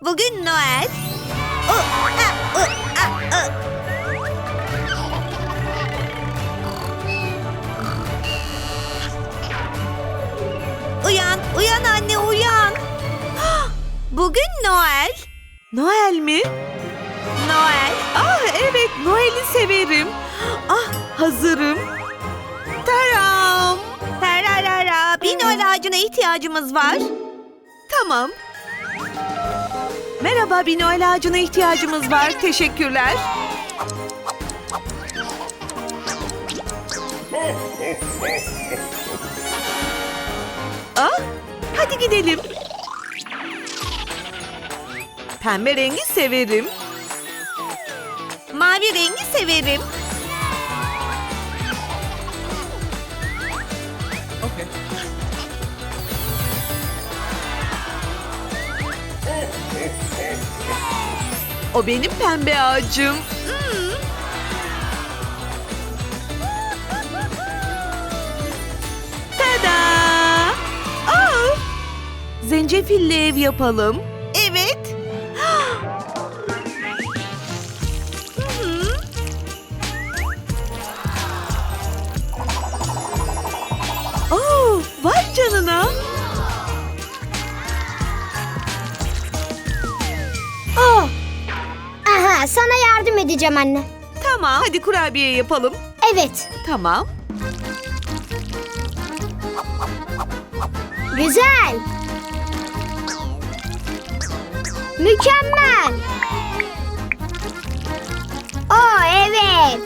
Bugün Noel. Uyan, uyan anne uyan. Bugün Noel. Noel mi? Noel. Ah evet Noel'i severim. Ah hazırım. Ağacına ihtiyacımız var. Tamam. Merhaba bir Noel ağacına ihtiyacımız var. Teşekkürler. Ah, hadi gidelim. Pembe rengi severim. Mavi rengi severim. O benim pembe ağacım. Tada! Aa! Zencefilli ev yapalım. Evet. Oo, vay canına. Edeceğim anne. Tamam, hadi kurabiye yapalım. Evet. Tamam. Güzel. Mükemmel. Oh evet.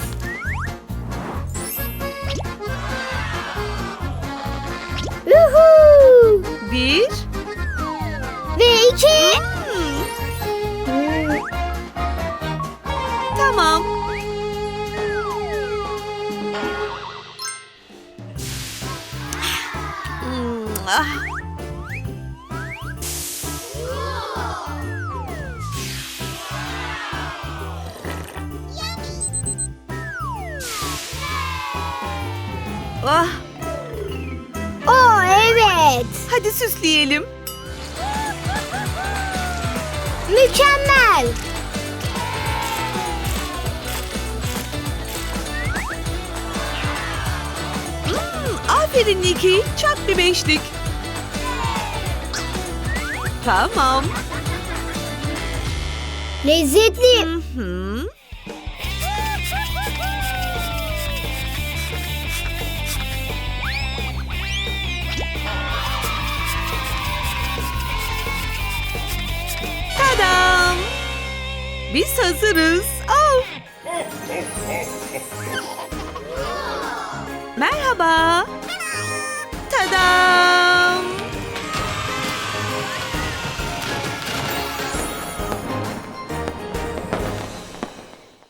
Yuhuu. Bir. Ah. Ah, Oh evet. hadi süsleyelim. Mükemmel. Aferin Niki. Çak bir beşlik. Tamam. Lezzetli. Hı hı. Tadam! Biz hazırız. Oh. Merhaba. Tada!